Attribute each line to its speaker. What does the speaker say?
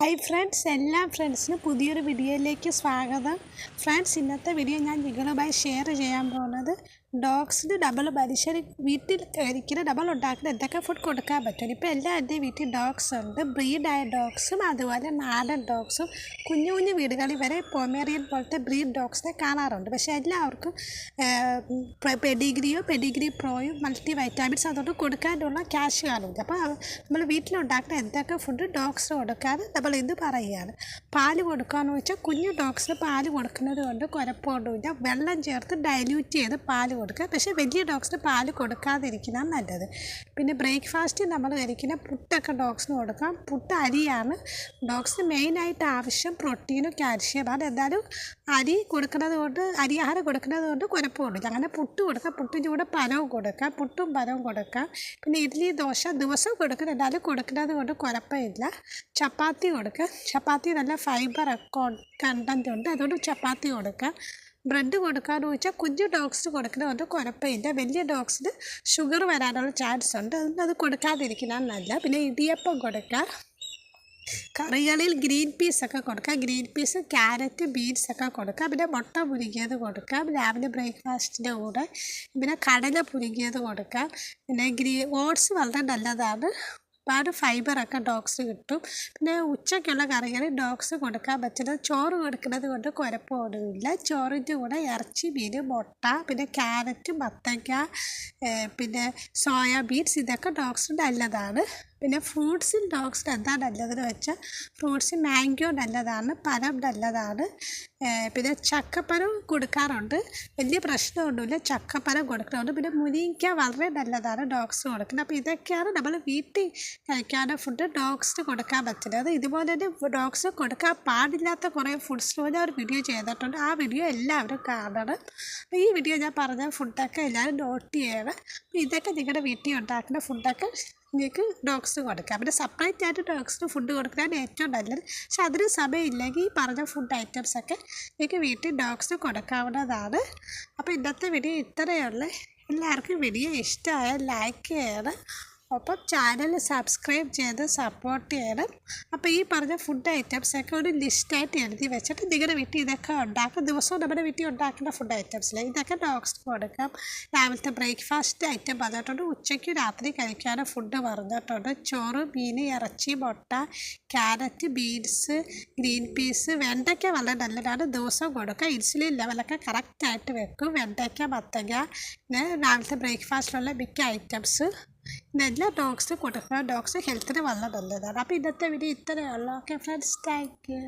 Speaker 1: Hi friends എല്ലാ ഫ്രണ്ട്സിനും പുതിയൊരു വീഡിയോയിലേക്ക് സ്വാഗതം. ഫ്രണ്ട്സ് ഇന്നത്തെ വീഡിയോ ഞാൻ നിങ്ങളുമായി ഷെയർ ചെയ്യാൻ പോകുന്നത് ഡോഗ്സിന് ഡബിൾ മനുഷ്യർ വീട്ടിൽ കഴിക്കുന്ന ഡബിൾ ഉണ്ടാക്കുന്ന എന്തൊക്കെ ഫുഡ് കൊടുക്കാൻ പറ്റും? ഇപ്പോൾ എല്ലാ എന്റെ വീട്ടിൽ ഡോഗ്സ് ഉണ്ട്. ബ്രീഡായ ഡോഗ്സും അതുപോലെ നാടൻ ഡോഗ്സും കുഞ്ഞു കുഞ്ഞു വീടുകളിൽ വരെ പൊമേറിയൻ പോലത്തെ ബ്രീഡ് ഡോഗ്സിനെ കാണാറുണ്ട്. പക്ഷേ എല്ലാവർക്കും പെഡിഗ്രിയോ പെഡിഗ്രി പ്രോയോ മൾട്ടി വൈറ്റാമിൻസ് അതുകൊണ്ട് കൊടുക്കാനുള്ള ക്യാഷ് കാണില്ല അപ്പോൾ നമ്മൾ വീട്ടിലുണ്ടാക്കുന്ന എന്തൊക്കെ ഫുഡ് ഡോഗ്സിന് കൊടുക്കാൻ ഇന്ന് പറയുകയാണ്? പാൽ കൊടുക്കാന്ന് വെച്ചാൽ കുഞ്ഞു ഡോഗ്സിന് പാൽ കൊടുക്കുന്നത് കൊണ്ട് കുഴപ്പമൊന്നുമില്ല. വെള്ളം ചേർത്ത് ഡൈല്യൂട്ട് ചെയ്ത് പാൽ കൊടുക്കുക. പക്ഷേ വലിയ ഡോഗ്സിന് പാൽ കൊടുക്കാതിരിക്കുന്നതാണ് നല്ലത്. പിന്നെ ബ്രേക്ക്ഫാസ്റ്റ് നമ്മൾ കഴിക്കുന്ന പുട്ടൊക്കെ ഡോഗ്സിന് കൊടുക്കാം. പുട്ട് അരിയാണ്. ഡോഗ്സിന് മെയിനായിട്ട് ആവശ്യം പ്രോട്ടീനും കാൽഷ്യമാണ് എന്തായാലും അരി കൊടുക്കുന്നത് കൊണ്ട് അരി കൊടുക്കുന്നത് കൊണ്ട് കുഴപ്പമൊന്നുമില്ല. അങ്ങനെ പുട്ട് കൊടുക്കാം. പുട്ടിന്റെ കൂടെ പനവും കൊടുക്കാം. പുട്ടും പനവും കൊടുക്കാം. പിന്നെ ഇഡ്ഡലി ദോശ ദിവസവും കൊടുക്കുന്നുണ്ടാലും കൊടുക്കുന്നത് കൊണ്ട് കുഴപ്പമില്ല. ചപ്പാത്തി കൊടുക്കുക. ചപ്പാത്തി നല്ല ഫൈബർ കണ്ടന്റ് ഉണ്ട്. അതുകൊണ്ട് ചപ്പാത്തി കൊടുക്കുക. ബ്രെഡ് കൊടുക്കാമെന്ന് ചോദിച്ചാൽ കുഞ്ഞു ഡോഗ്സിന് കൊടുക്കുന്നതുകൊണ്ട് കുഴപ്പമില്ല. വലിയ ഡോഗ്സിന് ഷുഗർ വരാനുള്ള ചാൻസ് ഉണ്ട്. അതുകൊണ്ട് അത് കൊടുക്കാതിരിക്കുന്നതാണ് നല്ല പിന്നെ ഇടിയപ്പം കൊടുക്കാം കറികളിൽ ഗ്രീൻ പീസ് ഒക്കെ കൊടുക്കാം ഗ്രീൻ പീസ് ക്യാരറ്റ് ബീൻസ് ഒക്കെ കൊടുക്കാം പിന്നെ മുട്ട പുരുങ്ങിയത് കൊടുക്കാം രാവിലെ ബ്രേക്ക്ഫാസ്റ്റിന്റെ കൂടെ. പിന്നെ കടല പുരുങ്ങിയത് കൊടുക്കാം പിന്നെ ഗ്രീ ഓട്സ് വളരെ നല്ലതാണ്. ഒരുപാട് ഫൈബറൊക്കെ ഡോഗ്സ് കിട്ടും. പിന്നെ ഉച്ചയ്ക്കുള്ള കറികൾ ഡോഗ്സ് കൊടുക്കാൻ പറ്റുന്നത് ചോറ് കൊടുക്കുന്നത് കൊണ്ട് കുഴപ്പമൊന്നുമില്ല. ചോറിന്റെ കൂടെ ഇറച്ചി മീൻ മുട്ട പിന്നെ ക്യാരറ്റ് മത്തങ്ങ പിന്നെ സോയാബീൻസ് ഇതൊക്കെ ഡോഗ്സ് നല്ലതാണ്. പിന്നെ ഫ്രൂട്ട്സിൽ ഡോഗ്സ് എന്താ നല്ലതെന്ന് വെച്ചാൽ ഫ്രൂട്ട്സ് മാംഗോ നല്ലതാണ് പഴം നല്ലതാണ്. പിന്നെ ചക്കപ്പഴം കൊടുക്കാറുണ്ട്. വലിയ പ്രശ്നമൊന്നുമില്ല ചക്കപ്പഴം കൊടുക്കുന്നുണ്ട് പിന്നെ മുരിങ്ങ വളരെ നല്ലതാണ് ഡോഗ്സ് കൊടുക്കുന്നത്. അപ്പോൾ ഇതൊക്കെയാണ് നമ്മൾ വീട്ടിൽ കഴിക്കാവുന്ന ഫുഡ് ഡോഗ്സിന് കൊടുക്കാൻ പറ്റുന്നത്. ഇതുപോലെ തന്നെ ഡോഗ്സ് കൊടുക്കാൻ പാടില്ലാത്ത കുറേ ഫുഡ്സ് പോലെ ഒരു വീഡിയോ ചെയ്തിട്ടുണ്ട്. ആ വീഡിയോ എല്ലാവരും കാണണം. അപ്പോൾ ഈ വീഡിയോ ഞാൻ പറഞ്ഞ ഫുഡൊക്കെ എല്ലാവരും നോട്ട് ചെയ്യണം. ഇതൊക്കെ നിങ്ങളുടെ വീട്ടിൽ ഉണ്ടാക്കുന്ന ഫുഡൊക്കെ നിങ്ങൾക്ക് ഡോഗ്സിന് കൊടുക്കുക. പിന്നെ സെപ്പറേറ്റ് ആയിട്ട് ഡോഗ്സിന് ഫുഡ് കൊടുക്കുന്നതാണ് ഏറ്റവും നല്ലത്. പക്ഷെ അതിന് സമയമില്ലെങ്കിൽ ഈ പറഞ്ഞ ഫുഡ് ഐറ്റംസൊക്കെ നിങ്ങൾക്ക് വീട്ടിൽ ഡോഗ്സിന് കൊടുക്കാവുന്നതാണ്. അപ്പോൾ ഇന്നത്തെ വീഡിയോ ഇത്രയുള്ള എല്ലാവർക്കും വീഡിയോ ഇഷ്ടമായ ലൈക്ക് ചെയ്യണം. ഒപ്പം ചാനൽ സബ്സ്ക്രൈബ് ചെയ്ത് സപ്പോർട്ട് ചെയ്യണം. അപ്പോൾ ഈ പറഞ്ഞ ഫുഡ് ഐറ്റംസൊക്കെ ഒരു ലിസ്റ്റായിട്ട് എഴുതി വെച്ചിട്ട് നിങ്ങളുടെ വീട്ടിൽ ഇതൊക്കെ ഉണ്ടാക്കും. ദിവസവും നമ്മുടെ വീട്ടിൽ ഉണ്ടാക്കുന്ന ഫുഡ് ഐറ്റംസിൽ ഇതൊക്കെ ഡോക്സ് കൊടുക്കാം. രാവിലത്തെ ബ്രേക്ക്ഫാസ്റ്റ് ഐറ്റം പറഞ്ഞിട്ടുണ്ട് ഉച്ചയ്ക്ക് രാത്രി കഴിക്കാനും ഫുഡ് പറഞ്ഞിട്ടുണ്ട് ചോറ് മീൻ ഇറച്ചി മുട്ട ക്യാരറ്റ് ബീൻസ് ഗ്രീൻ പീസ് വെണ്ടയ്ക്ക വളരെ നല്ലതാണ്. ദിവസവും കൊടുക്കുക. ഇൻസുലിൻ ലെവലൊക്കെ കറക്റ്റായിട്ട് വെക്കും. വെണ്ടയ്ക്ക മത്തങ്ങ രാവിലത്തെ ബ്രേക്ക്ഫാസ്റ്റിലുള്ള മിക്ക ഐറ്റംസ് ഇതെല്ലാം ഡോഗ്സിന് കൊടുക്കുക ഡോഗ്സ് ഹെൽത്തിന് വളരെ നല്ലതാണ് അപ്പോൾ ഇന്നത്തെ വീഡിയോ ഇത്രയേ ഉള്ളൂ. Okay friends thank you